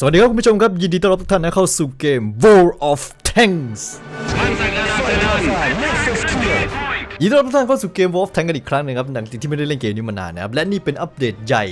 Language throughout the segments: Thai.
สวัสดีครับคุณผู้ชมครับ ยินดีต้อนรับทุกท่านนะเข้าสู่เกม World of Tanks ยินดีต้อนรับทุกท่านเข้าสู่เกม World of Tanks กันอีกครั้งหนึงครับหลังจากที่ไม่ได้เล่นเกมนี้มานานนะครับ และนี่เป็นอัปเดตใหญ่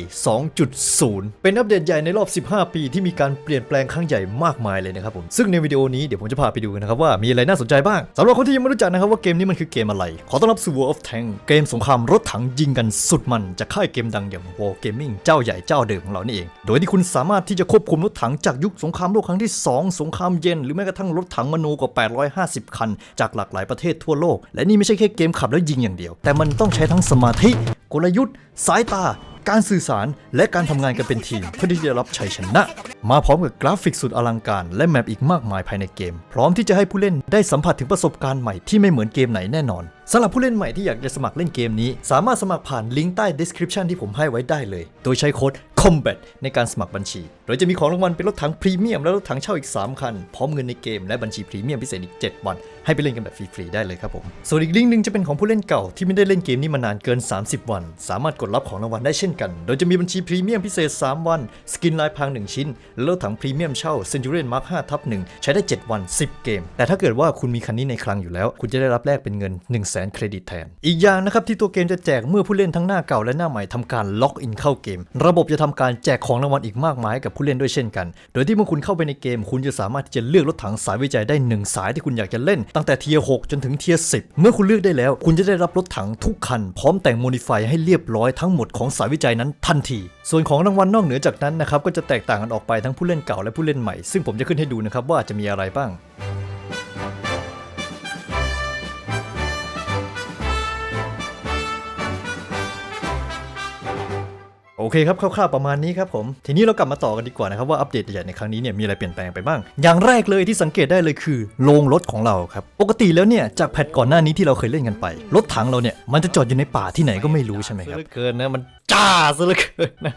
2.0 เป็นอัปเดตใหญ่ในรอบ 15 ปีที่มีการเปลี่ยนแปลงครั้งใหญ่มากมายเลยนะครับผม ซึ่งในวิดีโอนี้เดี๋ยวผมจะพาไปดูกันนะครับว่ามีอะไรน่าสนใจบ้างสำหรับคนที่ยังไม่รู้จักนะครับว่าเกมนี้มันคือเกมอะไร ขอต้อนรับสู่ World of Tanks เกมสงครามรถถังยิงกันสุดมันจากค่ายเกมดังอย่าง War Gaming เจ้าใหญ่เจ้าเดิมของเรานี่เอง โดยที่คุณสามารถที่จะควบคุมรถถังจากยุคสงครามโลกครั้งที่ 2 สงครามเย็น หรือแม้กระทั่งรถถังมโนกว่า 850 คัน จากหลากหลายประเทศทั่วโลก และนี่ไม่ใช่แค่เกมขับแล้วยิงอย่างเดียว แต่มันต้องใช้ทั้งสมาธิ กลยุทธ์ สายตา การสื่อสาร และการทำงานกันเป็นทีม เพื่อที่จะรับชัยชนะ มาพร้อมกับกราฟิกสุดอลังการ และแมปอีกมากมายภายในเกม พร้อมที่จะให้ผู้เล่นได้สัมผัสถึงประสบการณ์ใหม่ที่ไม่เหมือนเกมไหนแน่นอนสำหรับผู้เล่นใหม่ที่อยากจะสมัครเล่นเกมนี้ สามารถสมัครผ่านลิงก์ใต้ description ที่ผมให้ไว้ได้เลย โดยใช้โค้ด combat ในการสมัครบัญชีโดยจะมีของรางวัลเป็นรถถังพรีเมียมและรถถังเช่าอีก 3 คัน พร้อมเงินในเกมและบัญชีพรีเมียมพิเศษอีก 7 วัน ให้ไปเล่นกันแบบฟรีๆได้เลยครับผม ส่วนอีกลิงก์หนึ่งจะเป็นของผู้เล่นเก่าที่ไม่ได้เล่นเกมนี้มานานเกิน 30 วัน สามารถกดรับของรางวัลได้เช่นกัน โดยจะมีบัญชีพรีเมียมพิเศษ 3 วัน สกินลายพราง 1 ชิ้นและรถถังพรีเมียมเช่า Centurion Mark 5ทับ1ใช้ได้ 7 วัน 10 เกม แต่ถ้าเกิดว่าคุณมีคันนี้ในคลังอยู่แล้ว คุณจะได้รับแลกเป็นเงิน 1 0 0 0 0แเครดิตแทน อีกอย่างนะครับที่ตัวเกมจะแจกเมื่อผู้เล่นทั้งหน้าเก่าและหน้าใหม่ทำการล็อกอินเข้าเกม ระบบจะทำการแจกของรางวัลอีกมากมายกับผู้เล่นด้วยเช่นกัน โดยที่เมื่อคุณเข้าไปในเกม คุณจะสามารถที่จะเลือกรถถังสายวิจัยได้หนึ่งสายที่คุณอยากจะเล่น ตั้งแต่เทียร์6จนถึงเทียร์10 เมื่อคุณเลือกได้แล้ว คุณจะได้รับรถถังทุกคัน พร้อมแต่งโมดิฟายให้เรียบร้อยทั้งหมดของสายวิจัยนั้นทันที ส่วนของรางวัลนอกเหนือจากนั้นนะครับก็จะแตกต่างกันออกไปทั้งผู้เล่นเก่าและผู้เล่นใหม่ ซึ่งผมจะขึ้นให้ดูนะครับว่าจะมีอะไรบ้าง อเคครับคร่าวๆประมาณนี้ครับผม ทีนี้เรากลับมาต่อกันดีกว่านะครับว่าอัปเดตใหญ่ในครั้งนี้เนี่ยมีอะไรเปลี่ยนแปลงไปบ้าง อย่างแรกเลยที่สังเกตได้เลยคือโรงรถของเราครับ ปกติแล้วเนี่ยจากแพทก่อนหน้านี้ที่เราเคยเล่นกันไป รถถังเราเนี่ยมันจะจอดอยู่ในป่าที่ไหนก็ไม่รู้ใช่ไหมครับเกินนะมันจ้าซะเหลือเกินนะ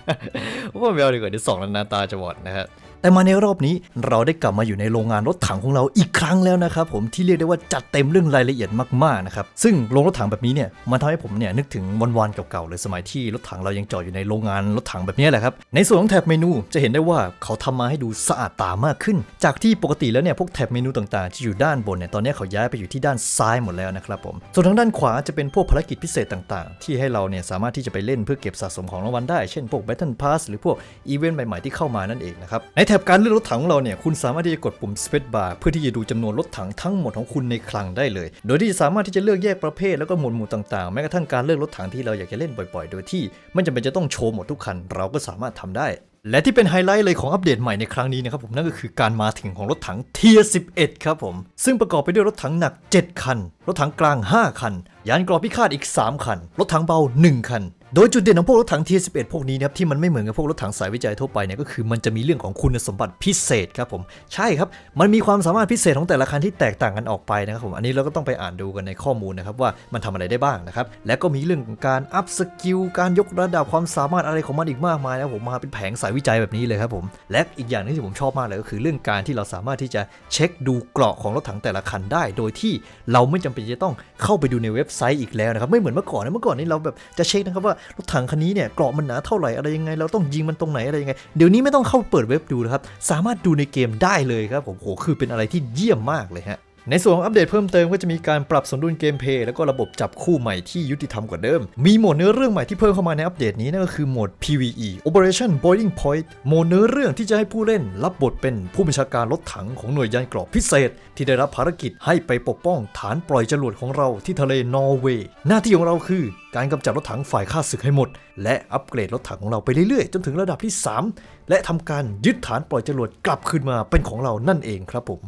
ว่าไม่เอาดีกว่าเดี๋ยวสองแล้วนาตาจะวอดนะครับ แต่มาในรอบนี้เราได้กลับมาอยู่ในโรงงานรถถังของเราอีกครั้งแล้วนะครับผมที่เรียกได้ว่าจัดเต็มเรื่องรายละเอียดมากๆนะครับซึ่งโรงรถถังแบบนี้เนี่ยมันทำให้ผมเนี่ยนึกถึงวันๆเก่าๆเลยสมัยที่รถถังเรายังจอดอยู่ในโรงงานรถถังแบบนี้แหละครับในส่วนของแท็บเมนูจะเห็นได้ว่าเขาทำมาให้ดูสะอาดตามากขึ้น จากที่ปกติแล้วเนี่ยพวกแท็บเมนูต่างๆที่อยู่ด้านบนเนี่ยตอนนี้เขาย้ายไปอยู่ที่ด้านซ้ายหมดแล้วนะครับผมส่วนทางด้านขวาจะเป็นพวกภารกิจพิเศษต่างๆ ที่ให้เราเนี่ยสามารถที่จะไปเล่นเพื่อเก็บสะสมของรางวัลได้เช่นพวก Battle Pass หรือพวกอีเวนต์ใหม่ๆที่เข้ามานั่นเองนะครับในแท็บการเลือกรถถังของเราเนี่ย คุณสามารถที่จะกดปุ่ม Space Bar เพื่อที่จะดูจำนวนรถถังทั้งหมดของคุณในคลังได้เลย โดยที่สามารถที่จะเลือกแยกประเภทแล้วก็หมวดหมู่ต่างๆ แม้กระทั่งการเลือกรถถังที่เราอยากจะเล่นบ่อยๆ โดยที่ไม่จำเป็นจะต้องโชว์หมดทุกคัน เราก็สามารถทำได้ และที่เป็นไฮไลท์เลยของอัปเดตใหม่ในครั้งนี้นะครับผมนั่นก็คือการมาถึงของรถถังเทียร์11 ครับผม ซึ่งประกอบไปด้วยรถถังหนัก 7 คัน รถถังกลาง 5 คัน ยานกรอบพิฆาตอีก 3 คัน รถถังเบา 1 คัน โดยจุดเด่นของพวกรถถัง T11 พวกนี้นะครับที่มันไม่เหมือนกับพวกรถถังสายวิจัยทั่วไปเนี่ยก็คือมันจะมีเรื่องของคุณสมบัติพิเศษครับผมใช่ครับมันมีความสามารถพิเศษของแต่ละคันที่แตกต่างกันออกไปนะครับผมอันนี้เราก็ต้องไปอ่านดูกันในข้อมูลนะครับว่ามันทำอะไรได้บ้างนะครับและก็มีเรื่องของการอัพสกิลการยกระดับความสามารถอะไรของมันอีกมากมายนะผมมาเป็นแผงสายวิจัยแบบนี้เลยครับผมและอีกอย่างหนึงที่ผมชอบมากเลยก็คือเรื่องการที่เราสามารถที่จะเช็คดูเกราะของรถถังแต่ละคันได้ โดยที่เราไม่จำเป็นจะต้องเข้าไปดูในเว็บไซต์อีกแล้วนะครับไม่เหมือนเมื่อก่อนนะเมื่อก่อนนี่เราแบบจะเช็คนะครับว่ารถถังคันนี้เนี่ยเกราะมันหนาเท่าไหร่อะไรยังไง เราต้องยิงมันตรงไหนอะไรยังไง เดี๋ยวนี้ไม่ต้องเข้าเปิดเว็บดูนะครับ สามารถดูในเกมได้เลยครับผมโหคือเป็นอะไรที่เยี่ยมมากเลยฮะ ในส่วนของอัปเดตเพิ่มเติมก็จะมีการปรับสมดุลเกมเพลย์แล้วก็ระบบจับคู่ใหม่ที่ยุติธรรมกว่าเดิม มีโหมดเนื้อเรื่องใหม่ที่เพิ่มเข้ามาในอัปเดตนี้นั่นก็คือโหมด PVE Operation Boiling Point โหมดเนื้อเรื่องที่จะให้ผู้เล่นรับบทเป็นผู้บัญชาการรถถังของหน่วยยานเกราะพิเศษ ที่ได้รับภารกิจให้ไปปกป้องฐานปล่อยจรวดของเราที่ทะเลนอร์เวย์ หน้าที่ของเราคือการกำจัดรถถังฝ่ายข้าศึกให้หมด และอัปเกรดรถถังของเราไปเรื่อยๆ จนถึงระดับที่ 3 และทำการยึดฐานปล่อยจรวดกลับคืนมาเป็นของเรานั่นเองครับผม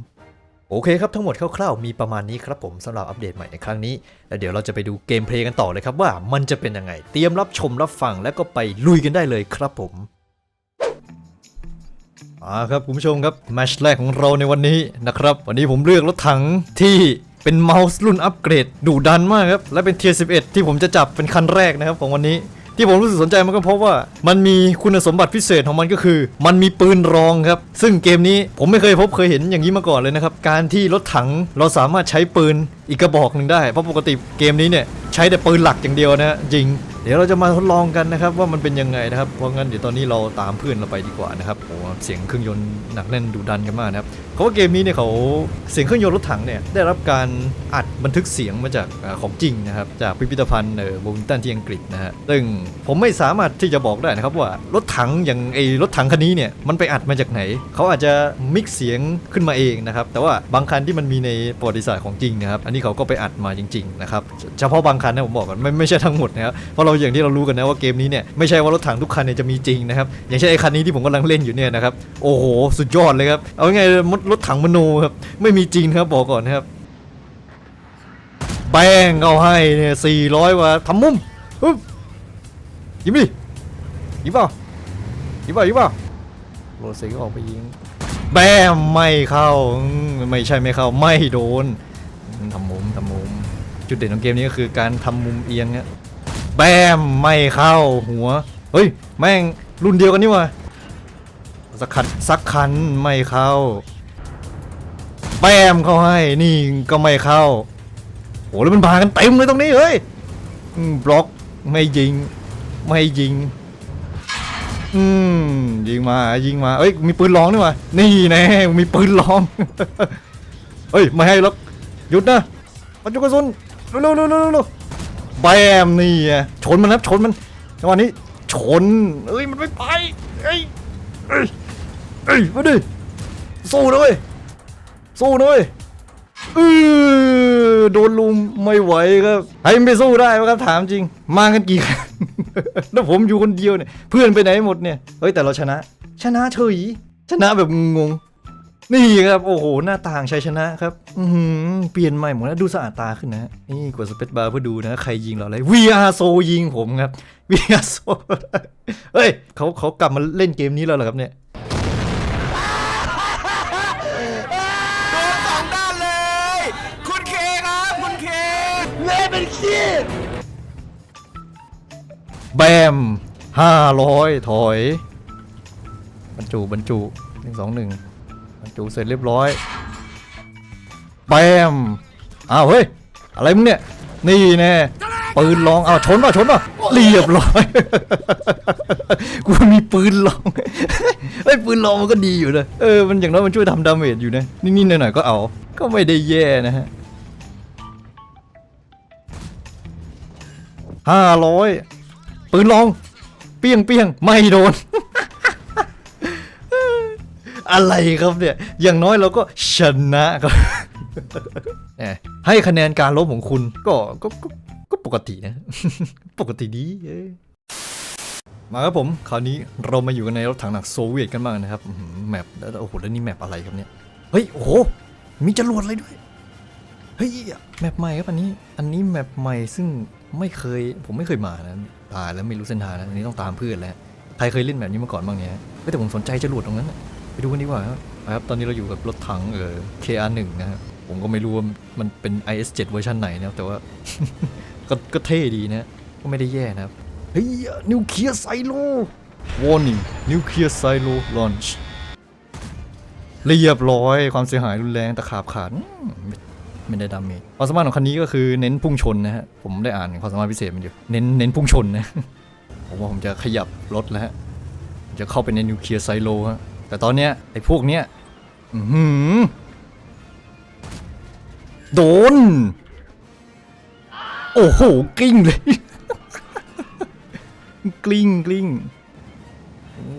โอเคครับทั้งหมดคร่าวๆมีประมาณนี้ครับผมสำหรับอัปเดตใหม่ในครั้งนี้ แล้วเดี๋ยวเราจะไปดูเกมเพลย์กันต่อเลยครับว่ามันจะเป็นยังไง เตรียมรับชมรับฟังแล้วก็ไปลุยกันได้เลยครับผมอ่าครับคุณผู้ชมครับแมชแรกของเราในวันนี้นะครับ วันนี้ผมเลือกรถถังที่เป็นเมาส์รุ่นอัปเกรดดุดันมากครับและเป็นเทียร์11 ที่ผมจะจับเป็นคันแรกนะครับของวันนี้ ที่ผมรู้สึกสนใจมันก็เพราะว่า มันมีคุณสมบัติพิเศษของมันก็คือ มันมีปืนรองครับ ซึ่งเกมนี้ผมไม่เคยพบเคยเห็นอย่างนี้มาก่อนเลยนะครับ การที่รถถังเราสามารถใช้ปืนอีกกระบอกหนึ่งได้ เพราะปกติเกมนี้เนี่ยใช้แต่ปืนหลักอย่างเดียวนะฮะยิง เดี๋ยวเราจะมาทดลองกันนะครับว่ามันเป็นยังไงนะครับ เพราะงั้นเดี๋ยวตอนนี้เราตามเพื่อนเราไปดีกว่านะครับโอ้เสียงเครื่องยนต์หนักแน่นดุดันกันมากนะครับเขาว่าเกมนี้เนี่ยเขาเสียงเครื่องยนต์รถถังเนี่ยได้รับการอัดบันทึกเสียงมาจากของจริงนะครับจากพิพิธภัณฑ์เออวงตันที่อังกฤษนะฮะซึ่งผมไม่สามารถที่จะบอกได้นะครับว่ารถถังอย่างไอ้รถถังคันนี้เนี่ยมันไปอัดมาจากไหนเขาอาจจะมิกเสียงขึ้นมาเองนะครับแต่ว่าบางคันที่มันมีในประวัติศาสตร์ของจริงนะครับอันนี้เขาก็ไปอัดมาจริงๆนะครับเฉพาะบางคันนะผมบอกก่อนไม่ไม่ใช่ทั้งหมดนะครับเพราะเราอย่างที่เรารู้กันนะว่าเกมนี้เนี่ยไม่ใช่ว่ารถถังทุกคันเนี่ยจะมีจริงนะครับอย่างเช่นไอ้คันนี้ที่ผมกำลังเล่นอยู่เนี่ยนะครับโอ้โหสุดยอดเลยครับเอาไงายๆรถถังมโนครับไม่มีจริงครับบอกก่อนนะครับแป้งเอาให้เนี่ยสี่ร้อยว่าทำมุมยิงดิยิงเปล่ายิงเปล่ายิงเปล่าโรเซก็ออกไปยิงแบมไม่เข้าไม่ใช่ไม่เข้าไม่โดนทำมุมทำมุมจุดเด่นของเกมนี้ก็คือการทำมุมเอียงเนี่ย แบมไม่เข้าหัว เฮ้ย แม่งรุ่นเดียวกันนี่ว่าสักคันสักคันไม่เข้า แบมเข้าให้ นี่ก็ไม่เข้าโหแล้วมันบากันเต็มเลยตรงนี้เฮ้ยบล็อกไม่ยิง ไม่ยิง อืมยิงมายิงมาเอ้ยมีปืนร้องนี่หว่านี่แน่มีปืนร้องเฮ้ยไม่ให้หรอกหยุดนะปัจจุกระสุนเร็วเร็ว แบมนี่ไงชนมันครับชนมันจังหวะนี้ชนเอ้ยมันไม่ไปเอ้ยเอ้ยเอ้ยมาดิสู้นะเลยสู้นะเลยเออโดนลุมไม่ไหวครับให้มันไปสู้ได้ไหมครับถามจริง มากันกี่คนแล้วผมอยู่คนเดียวเนี่ยเพื่อนไปไหนหมดเนี่ยเฮ้ยแต่เราชนะ ชนะเฉยชนะแบบงง นี่ครับโอ้โหหน้าต่างชัยชนะครับอือหือเปลี่ยนใหม่หมดแล้วดูสะอาดตาขึ้นนะนี่กดสเปซบาร์เพื่อดูนะใครยิงเราอะไร VR so ยิงผมครับ VR so เฮ้ยเขาเขากลับมาเล่นเกมนี้แล้วเหรอครับเนี่ยโดนสองด้านเลย คุณเคครับคุณเคแบมห้าร้อยถอย บรรจุบรรจุหนึ่งสองหนึ่งบรร จุเสร็จเรียบร้อยแบมอ้าวเฮ้ย อะไรมึงเนี่ย นี่แน่ปืนลองอ้าวชนป่ะชนป่ะเรียบร้อยกูมีปืนลองเฮ้ปืนลองมันก็ดีอยู่นะเออมันอย่างน้อยมันช่วยทำดาเมจอยู่นะนิดๆหน่อยๆก็เอา ก็ไม่ได้แย่นะฮะห้าร้อยปืนลอง เปี้ยงเปี้ยงไม่โดน อะไรครับเนี่ย อย่างน้อยเราก็ชนะครับแหมให้คะแนนการลบของคุณก็ก็ก็ก็ปกตินะ ปกติดีเอ้ยมาครับผม คราวนี้เรามาอยู่กันในรถถังหนักโซเวียตกันบ้างนะครับอื้อหือแมปแล้วโอ้โหแล้วนี่แมปอะไรครับเนี่ย เฮ้ย โอ้โห มีจรวดอะไรด้วย เฮ้ย แมปใหม่ครับอันนี้ อันนี้แมปใหม่ซึ่งไม่เคย ผมไม่เคยมานะตายแล้วไม่รู้เส้นทางนะอันนี้ต้องตามเพื่อนแล้ว ใครเคยเล่นแบบนี้มาก่อนบ้างเนี่ยเฮ้ยแต่ผมสนใจจรวดตรงนั้นน่ะไป ดูกันดีกว่าครับ ตอนนี้เราอยู่กับรถถังเออ KR1 นะครับผมก็ไม่รู้ว่ามันเป็น IS7 เวอร์ชันไหนนะครับ แต่ว่า ก็ก็เท่ดีนะ ก็ไม่ได้แย่นะครับ เฮ้ย นิวเคลียร์ไซโล warning นิวเคลียร์ไซโล launch เรียบร้อยความเสียหายรุนแรงตะขาบขาดไม่ได้ดาเมจความสามารถของคันนี้ก็คือเน้นพุ่งชนนะฮะ ผมได้อ่านความสามารถพิเศษมันอยู่เน้นเน้นพุ่งชนนะ ผมว่าผมจะขยับรถแล้วฮะจะเข้าไปในนิวเคลียร์ไซโลฮะ แต่ตอนเนี้ยไอ้พวกเนี้ยอื้อหือโดน โอ้โหกลิ้งเลย กลิ้งกลิ้ง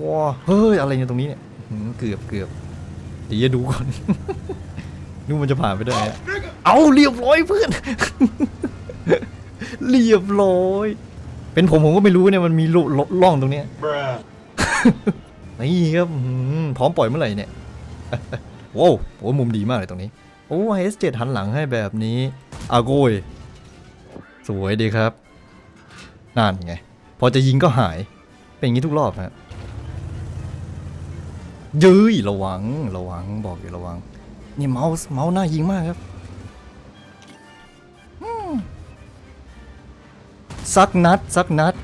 ว้าเฮ้ย อะไรเนี่ยตรงนี้เนี่ยอื้อหือเกือบเกือบเดี๋ยวจะดูก่อน นู่มันจะผ่านไปได้ไงเอาเรียบร้อยเพื่อน เรียบร้อย เป็นผมผมก็ไม่รู้เนี่ยมันมีรูร่องตรงเนี้ย นี่ครับพร้อมปล่อยเมื่อไหร่เนี่ยโว้วโอ้มุมดีมากเลยตรงนี้ โอ้ S7 หันหลังให้แบบนี้อาโกยสวยดีครับนั่นไง พอจะยิงก็หาย เป็นอย่างนี้ทุกรอบฮะยื้ยระวังระวังบอกอยู่ระวัง นี่เมาส์เมาส์น่ายิงมากครับอืมสักนัดสักนัด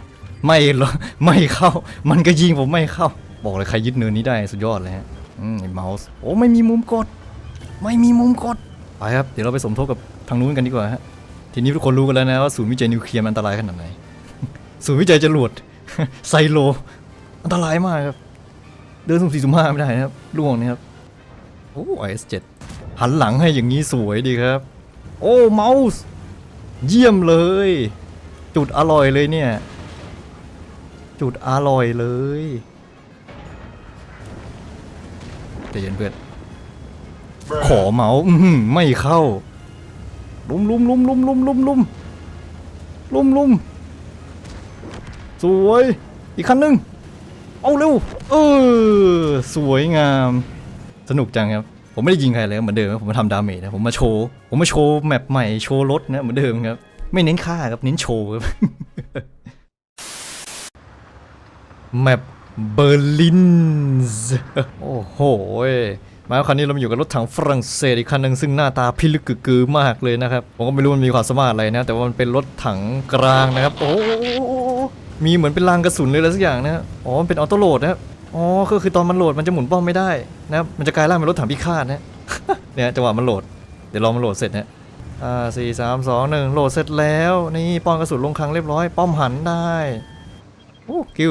ไม่หรอไม่เข้า มันก็ยิงผมไม่เข้า บอกเลยใครยึดเนินนี้ได้สุดยอดเลยฮะอืมเมาส์โอ้ไม่มีมุมกด ไม่มีมุมกดไปครับเดี๋ยวเราไปสมทบกับทางนู้นกันดีกว่าฮะทีนี้ทุกคนรู้กันแล้วนะว่าศูนย์วิจัยนิวเคลียร์มันอันตรายขนาดไหนศูนย์วิจัยจรวดไซโล อันตรายมากครับเดินสุ่มสี่สุ่มห้าไม่ได้นะครับล่วงนะครับโอ้ไอเอสเจ็ดหันหลังให้อย่างนี้สวยดีครับ โอ้เมาส์เยี่ยมเลย จุดอร่อยเลยเนี่ย จุดอร่อยเลย ใจเย็นเพื่อน ขอเมาส์อื้อหือไม่เข้า ลุมลุมลุมลุมลุมลุมลุมลุมลุมสวย อีกคันหนึ่งเอาเร็ว เออ สวยงาม สนุกจังครับ ผมไม่ได้ยิงใครเลยเหมือนเดิมครับผมมาทำดาเมจนะ ผมมาโชว์ ผมมาโชว์แมปใหม่ โชว์รถนะเหมือนเดิมครับ ไม่เน้นฆ่าครับ เน้นโชว์ครับ แมป เบอร์ลินส์โอ้โหมาคันนี้เราอยู่กับรถถังฝรั่งเศสอีกคันหนึ่งซึ่งหน้าตาพิลึกกึกือมากเลยนะครับ ผมก็ไม่รู้มันมีความสามารถอะไรนะ แต่ว่ามันเป็นรถถังกลางนะครับ โอ้มีเหมือนเป็นรางกระสุนเลยอะไรสักอย่างนะอ๋อมันเป็นออโต้โหลดนะครับอ๋อก็คือตอนมันโหลดมันจะหมุนป้อมไม่ได้นะครับมันจะกลายร่างเป็นรถถังพิฆาตนะเนี่ยจังหวะมันโหลดเดี๋ยวรอมันโหลดเสร็จนะอ่าสี่สามสองหนึ่งโหลดเสร็จแล้ว นี่ป้อมกระสุนลงคลังเรียบร้อย ป้อมหันได้โอ้คิว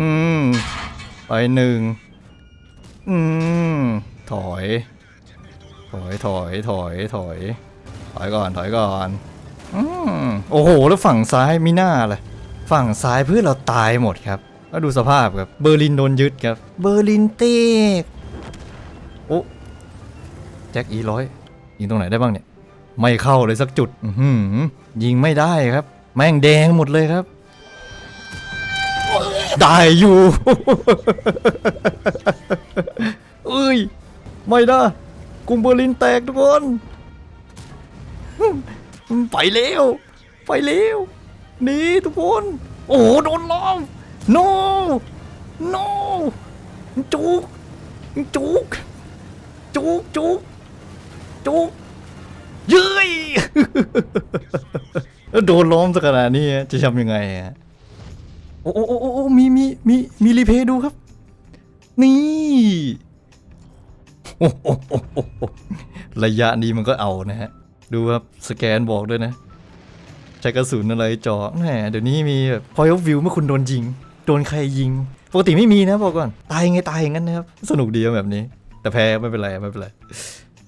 อืม ไปหนึ่งอืม ถอย ถอย ถอย ถอย ถอย ถอยก่อน ถอยก่อน อืม โอ้โห แล้วฝั่งซ้ายมีหน้าเลย ฝั่งซ้ายเพื่อเราตายหมดครับ แล้วดูสภาพครับ เบอร์ลินโดนยึดครับ เบอร์ลินเตกโอ้แจ็คอีร้อยยิงตรงไหนได้บ้างเนี่ย ไม่เข้าเลยสักจุด อือหือยิงไม่ได้ครับ แม่งแดงหมดเลยครับ ได้อยู่ เอ้ย ไม่นะกรุงเบอร์ลินแตกทุกคน ไปเร็ว ไปเร็วหนี่ทุกคน โอ้โหโดนล้อม no no จุก จุก จุก จุก จุกเย้ยโดนล้อมสักขนาดนี้จะทำยังไงอะ โอ้โอ้โอ้โอ้มีมีมีมีรีเพย์ดูครับ นี่โอ้โหโอ้โอ้ระยะนี้มันก็เอานะฮะ ดูครับสแกนบอกด้วยนะ ใช้กระสุนอะไรเจาะแหมเดี๋ยวนี้มีแบบ point of view เมื่อคุณโดนยิง โดนใครยิง ปกติไม่มีนะบอกก่อน ตายไงตายอย่างนั้นนะครับ สนุกดีแบบนี้ แต่แพ้ไม่เป็นไรไม่เป็นไร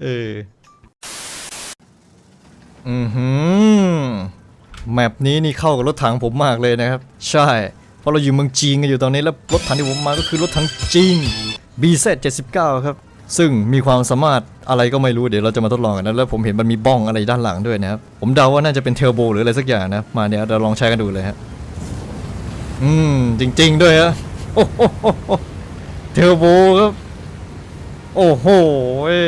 เออ อือหือแมปนี้นี่เข้ากับรถถังผมมากเลยนะครับ ใช่ เพราะเราอยู่เมืองจีนกันอยู่ตอนนี้แล้วรถถังที่ผมมาก็คือรถถังจีน BZ 79 ครับซึ่งมีความสามารถอะไรก็ไม่รู้เดี๋ยวเราจะมาทดลองกันนะแล้วผมเห็นมันมีบ้องอะไรด้านหลังด้วยนะครับผมเดาว่าน่าจะเป็นเทอร์โบหรืออะไรสักอย่างนะมาเนี่ยเราลองใช้กันดูเลยฮะอืมจริง ๆ ด้วยฮะโอ้โหเทอร์โบครับโอ้โหเว้ย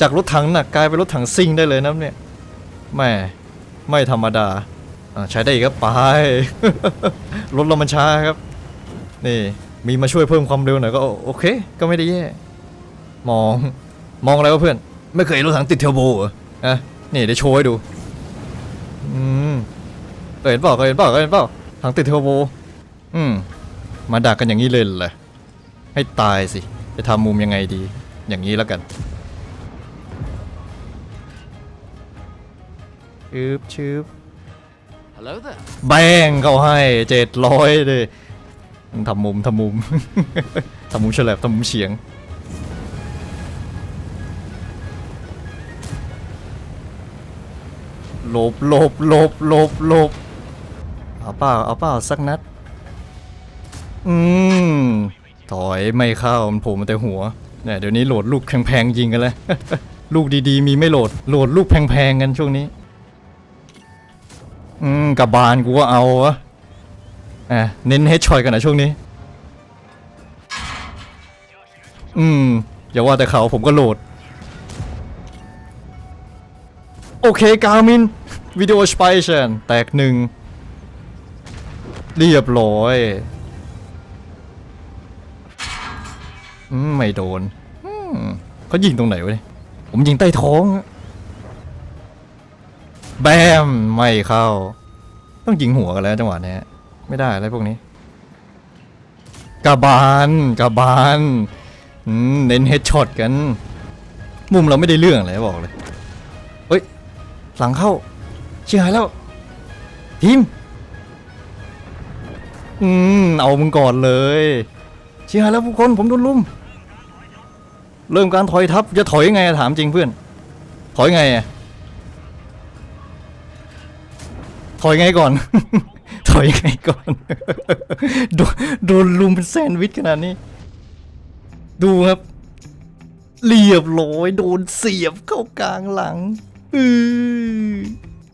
จากรถถังหนักกลายเป็นรถถังซิ่งได้เลยนะเนี่ยแหม่ไม่ธรรมดา ใช้ได้อีกครับไป รถเรามันช้าครับ นี่มีมาช่วยเพิ่มความเร็วหน่อยก็โอโอเค ก็ไม่ได้แย่ มอง มองอะไรวะเพื่อน ไม่เคยเห็นรถถังติดเทอร์โบเหรออะนี่เดี๋ยวโชว์ให้ดู อืมเคยเห็นเปล่าเคยเห็นเปล่าเคยเห็นเปล่าถังติดเทอร์โบ อืม มาดักกันอย่างนี้เลยเหรอให้ตายสิ จะทำมุมยังไงดี อย่างนี้แล้วกันชืบชืบ Hello there แบงเขาให้เจ็ดร้อยเลยทำมุมทำมุม ทำมุมเฉลบทำมุมเฉียง หลบหลบหลบหลบหลบเอาเปล่าเอาเปล่าสักนัด อืม ถอยไม่เข้ามันโผล่มาแต่หัวเนี่ยเดี๋ยวนี้โหลดลูกแพงๆยิงกันแล้ว ลูกดีๆ มีไม่โหลด โหลดลูกแพงๆกันช่วงนี้ อืมกับบานกูก็เอาวะอะเน้นเฮดช็อตกันนะช่วงนี้ อืมอย่าว่าแต่เขาผมก็โหลด โอเคกามินวิดีโอสไปเชนแตกหนึ่ง เรียบร้อยอืมไม่โดน อืมเขายิงตรงไหนวะเนี่ยผมยิงใต้ท้องอะ แบมไม่เข้า ต้องยิงหัวกันแล้วจังหวะนี้ไม่ได้อะไรพวกนี้กระบาลกระบาลเน้นเฮดช็อตกัน มุมเราไม่ได้เรื่องเลยบอกเลยเฮ้ยหลังเข้าเชียหายแล้วทีมอืมเอามึงก่อนเลยเชียร์แล้วผู้คนผมโดนลุมเริ่มการถอยทับจะถอยยังไงถามจริงเพื่อน ถอยไงอะ อยไงก่อน ถอยไงก่อน โดนโดนลุมเป็นแซนด์วิชขนาดนี้ ดูครับ เรียบร้อยโดนเสียบเข้ากลางหลังอือ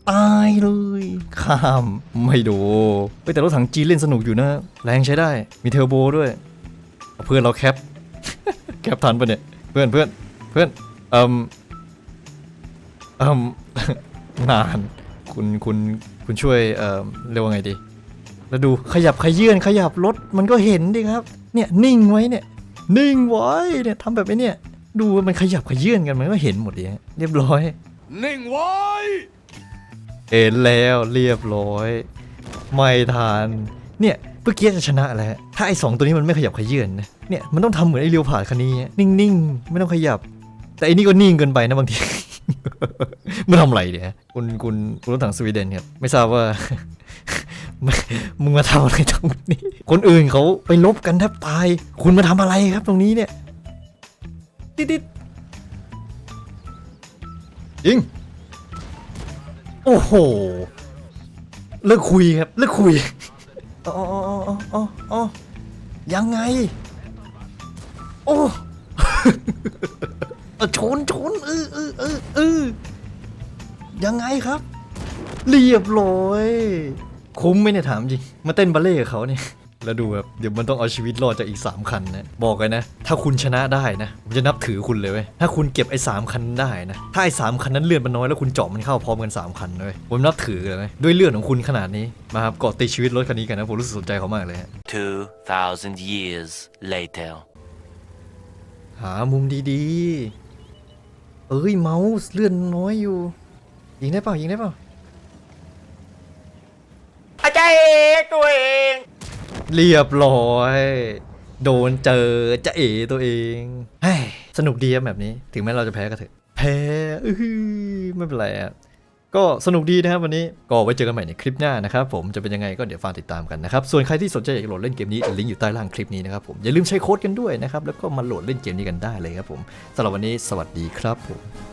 ตายเลย ข้ามไม่ดูเฮ้ยแต่รถถังจีนเล่นสนุกอยู่นะ แรงใช้ได้ มีเทอร์โบด้วยเเพื่อนเราแคป แคปทันปะเนี่ย เพื่อนเพื่อนเพื่อนเอ่มเอ่มนาน คุณคุณ คุณช่วยเอ่อเรียกว่าไงดี แล้วดูขยับขยื่นขยับรถมันก็เห็นดิครับ เนี่ยนิ่งไว้เนี่ยนิ่งไว้เนี่ยทำแบบนี้เนี่ย ดูมันขยับขยื่นกันมันก็เห็นหมดเลยฮะเรียบร้อย นิ่งไว้ เห็นแล้วเรียบร้อย ไม่ทานเนี่ยเมื่อกี้จะชนะแล้ว ถ้าไอ้สองตัวนี้มันไม่ขยับขยื่นนะเนี่ยมันต้องทำเหมือนไอ้เรียวผ่านคันนี้อะนิ่งๆ ไม่ต้องขยับ แต่อันนี้ก็นิ่งเกินไปนะบางที มันทำอะไรเนี่ยคุณคุณคุณรถถังสวีเดนครับไม่ทราบว่า มึงมาทำอะไรตรงนี้ คนอื่นเขาไปลบกันแทบตาย คุณมาทำอะไรครับตรงนี้เนี่ยติดติดยิงโอ้โห เลิกคุยครับ เลิกคุยอ๋ออ๋ออ๋ออ๋ออ๋อยังไง โอ้เออช นชนเออเออเออเออยังไงครับ เรียบร้อย คุ้มไหมเนี่ยถามจริง มาเต้นบัลเล่ต์กับเขาเนี่ยแล้วดูแบบเดี๋ยวมันต้องเอาชีวิตรอดจากอีก 3 คันนะ บอกเลยนะ ถ้าคุณชนะได้นะผมจะนับถือคุณเลยเว้ยถ้าคุณเก็บไอ้สามคันได้นะ ถ้าไอ้สามคันนั้นเลือดมันน้อยแล้วคุณเจาะมันเข้าพร้อมกัน 3 คันเลยผมนับถือเลยไหมด้วยเลือดของคุณขนาดนี้มาครับเกาะติดชีวิตรถคันนี้กันนะผมรู้สึกสนใจเขามากเลยฮะ2,000 years later. หามุมดีๆเอ้ยเมาส์เลื่อนน้อยอยู่ ยิงได้เปล่ายิงได้เปล่าอาจารย์เอกตัวเอง เรียบร้อย โดนเจอจะเอตัวเองเฮ้ยสนุกดีครับแบบนี้ ถึงแม้เราจะแพ้ก็เถอะแพ้อื้อหือไม่เป็นไรอะ ก็สนุกดีนะครับวันนี้ก็ไว้เจอกันใหม่ในคลิปหน้านะครับผมจะเป็นยังไงก็เดี๋ยวฟังติดตามกันนะครับส่วนใครที่สนใจอยากโหลดเล่นเกมนี้ลิงก์อยู่ใต้ล่างคลิปนี้นะครับผมอย่าลืมใช้โค้ดกันด้วยนะครับแล้วก็มาโหลดเล่นเกมนี้กันได้เลยครับผมสำหรับวันนี้สวัสดีครับผม